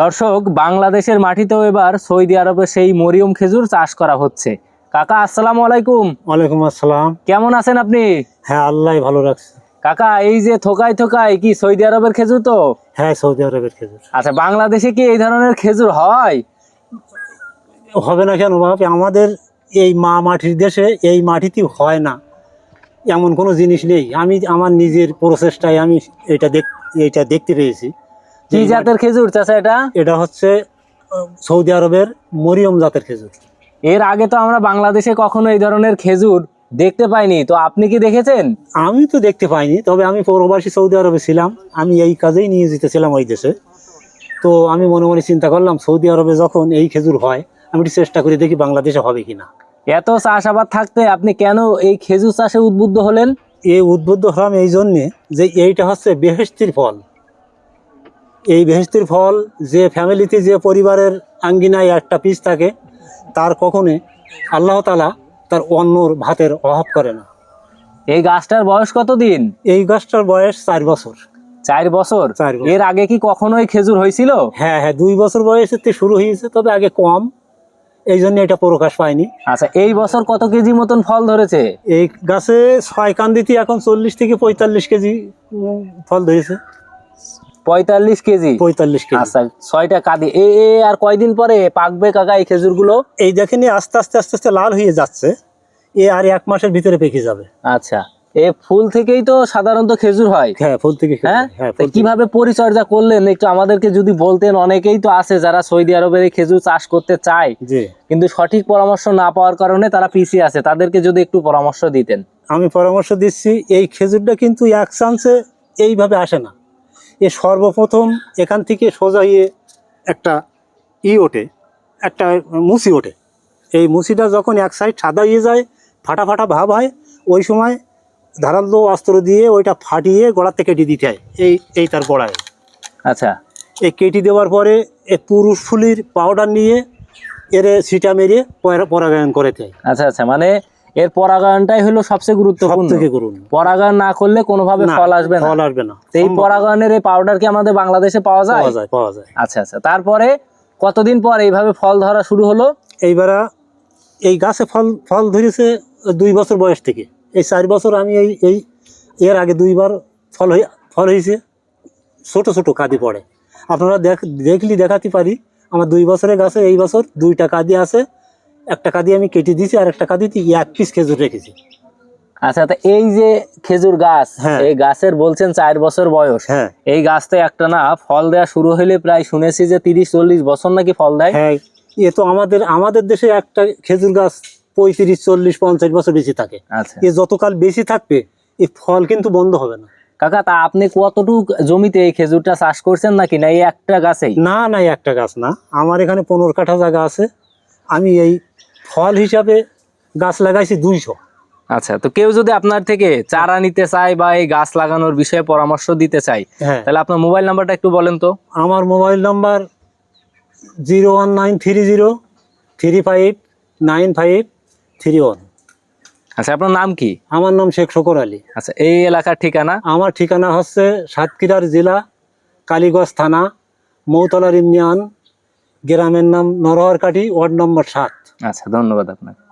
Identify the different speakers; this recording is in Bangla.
Speaker 1: দর্শক বাংলাদেশের মাটিতেও এবার সৌদি আরবে সেই মরিয়ম খেজুর চাষ করা হচ্ছে। কাকা আসসালামু আলাইকুম।
Speaker 2: ওয়ালাইকুম আসসালাম।
Speaker 1: কেমন আছেন আপনি?
Speaker 2: হ্যাঁ আল্লাহ ভালো রাখছে।
Speaker 1: কাকা এই যে থোকায় থোকায় কি সৌদি আরবের খেজুর তো?
Speaker 2: হ্যাঁ সৌদি আরবের খেজুর।
Speaker 1: আচ্ছা বাংলাদেশে কি এই ধরনের খেজুর হয়?
Speaker 2: হবে না কেন বাপ আমাদের এই মা মাটির দেশে এই মাটিতে হয় না। এমন কোনো জিনিস নেই। আমি আমার নিজের প্রসেসটাই আমি এটা দেখ এটা দেখতে পেয়েছি।
Speaker 1: কি জাতের খেজুর চাচা এটা?
Speaker 2: এটা হচ্ছে সৌদি আরবের মরিয়ম জাতের খেজুর।
Speaker 1: এর আগে তো আমরা বাংলাদেশে কখনো এই ধরনের খেজুর দেখতে পাইনি। তো আপনি কি দেখেছেন?
Speaker 2: আমি তো দেখতে পাইনি তবে আমি পৌরবাসী সৌদি আরবে ছিলাম। আমি এই কাজেই নিয়ে যেতেছিলাম ওই দেশে। তো আমি মনে মনে চিন্তা করলাম সৌদি আরবে যখন এই খেজুর হয় আমি একটু চেষ্টা করে দেখি বাংলাদেশে হবে কিনা।
Speaker 1: এত চাষাবাদ থাকতে আপনি কেন এই খেজুর চাষে উদ্বুদ্ধ হলেন?
Speaker 2: এই উদ্বুদ্ধ হলাম এই জন্যে যে এইটা হচ্ছে বেহেস্তির ফল। এই বেহেস্তির ফল যে ফ্যামিলিতে যে পরিবারের আঙ্গিনায় একটা পিস থাকে তার কখনো আল্লাহ তালা তার অন্যর ভাতের অভাব করে না।
Speaker 1: এই গাছটার বয়স কত দিন
Speaker 2: এই গাছটার বয়স চার বছর।
Speaker 1: চার বছর? এর আগে কি কখনোই খেজুর হয়েছিল?
Speaker 2: হ্যাঁ হ্যাঁ দুই বছর বয়সেতে শুরু হয়েছে তবে আগে কম। এই জন্য এটা প্রকাশ পায়নি।
Speaker 1: আচ্ছা এই বছর কত কেজি মতন ফল ধরেছে?
Speaker 2: এই গাছে ছয় কান্দিতে এখন চল্লিশ থেকে পঁয়তাল্লিশ কেজি ফল ধরেছে।
Speaker 1: পঁয়তাল্লিশ কেজি।
Speaker 2: পঁয়তাল্লিশ কেজি।
Speaker 1: আচ্ছা ছয়টা কাঁদি। এ আর কয়দিন পরে পাকবে কাকা এই খেজুরগুলো?
Speaker 2: এই দেখেন আস্তে আস্তে আস্তে আস্তে লাল হয়ে যাচ্ছে। এ আর এক মাসের ভিতরে পেকে যাবে।
Speaker 1: আচ্ছা এ ফুল থেকেই তো সাধারণত খেজুর হয়।
Speaker 2: হ্যাঁ ফুল থেকে
Speaker 1: হ্যাঁ?
Speaker 2: হ্যাঁ।
Speaker 1: কীভাবে পরিচর্যা করলেন? একটু আমাদেরকে যদি বলতেন অনেকেই তো আছে যারা সৌদি আরবের এই খেজুর চাষ করতে চায়। কিন্তু সঠিক পরামর্শ না পাওয়ার কারণে তারা পিছিয়ে আছে। তাদেরকে যদি একটু পরামর্শ দিতেন।
Speaker 2: আমি পরামর্শ দিচ্ছি এই খেজুরটা কিন্তু এক চান্সে এইভাবে আসে না। এ সর্বপ্রথম এখান থেকে সোজা ইয়ে একটা ই ওঠে একটা মুসি ওঠে। এই মুসিটা যখন এক সাইড সাদা হয়ে যায় ফাটা ফাটা ভাব হয় ওই সময় ধারালো অস্ত্র দিয়ে ওইটা ফাটিয়ে গোড়ার থেকে কেটে দিতে হয়। এই এই তার গোড়ায়
Speaker 1: আচ্ছা।
Speaker 2: এই কেটে দেওয়ার পরে এই পুরুষ ফুলির পাউডার নিয়ে এর সিটা মেরে পরা- পরাগায়ন করে দেয়।
Speaker 1: আচ্ছা আচ্ছা। মানে এর পরাগায়নটাই হলো সবচেয়ে গুরুত্বপূর্ণ।
Speaker 2: থেকে করুন
Speaker 1: পরাগায়ন না করলে কোনোভাবে ফল আসবে না।
Speaker 2: ফল আসবে না।
Speaker 1: এই পরাগায়নের এই পাউডার কি আমাদের বাংলাদেশে পাওয়া যায়?
Speaker 2: পাওয়া যায় পাওয়া যায়।
Speaker 1: আচ্ছা আচ্ছা। তারপরে কতদিন পর এইভাবে ফল ধরা শুরু হলো?
Speaker 2: এইবার এই গাছে ফল ফল ধরেছে দুই বছর বয়স থেকে। এই চার বছর আমি এই এই এর আগে দুইবার ফল হয়ে ফল হয়েছে ছোট ছোট কাদি পড়ে। আপনারা দেখ দেখলি দেখাতে পারি। আমার দুই বছরের গাছে এই বছর দুইটা কাদি আছে। একটা কাদি আমি কেটে দিয়েছি আর একটা কাদিতে এক পিস খেজুর রেখেছি।
Speaker 1: আচ্ছা তা এই যে খেজুর গাছ
Speaker 2: হ্যাঁ।
Speaker 1: এই গাছের বলছেন চার বছর বয়স।
Speaker 2: হ্যাঁ।
Speaker 1: এই গাছ তো একটা না ফল দেওয়া শুরু হলে প্রায় শুনেছি যে তিরিশ চল্লিশ বছর নাকি ফল দেয়।
Speaker 2: হ্যাঁ এ তো আমাদের আমাদের দেশে একটা খেজুর গাছ পঁয়ত্রিশ চল্লিশ পঞ্চাশ বছর বেশি থাকে।
Speaker 1: আচ্ছা।
Speaker 2: এ যতকাল বেশি থাকবে এই ফল কিন্তু বন্ধ হবে না।
Speaker 1: কাকা তা আপনি কতটুক জমিতে এই খেজুরটা চাষ করছেন নাকি? না এই একটা গাছেই?
Speaker 2: না না একটা গাছ না। আমার এখানে পনেরো কাঠা জায়গা আছে। আমি এই ফল হিসাবে গাছ লাগাইছি দুইশো।
Speaker 1: আচ্ছা তো কেউ যদি আপনার থেকে চারা নিতে চায় বা এই গাছ লাগানোর বিষয়ে পরামর্শ দিতে চায়
Speaker 2: হ্যাঁ।
Speaker 1: তাহলে আপনার মোবাইল নাম্বারটা একটু বলেন তো।
Speaker 2: আমার mobile number zero one nine three zero three five nine five three one.
Speaker 1: আচ্ছা আপনার নাম কি?
Speaker 2: আমার নাম শেখ শকর আলী।
Speaker 1: আচ্ছা এই এলাকার ঠিকানা?
Speaker 2: আমার ঠিকানা হচ্ছে সাতক্ষীরার জেলা কালীগঞ্জ থানা মৌতলার ইউনিয়ন গ্রামের নাম নরহরকাঠি ওয়ার্ড নম্বর সাত।
Speaker 1: আচ্ছা ধন্যবাদ আপনাকে।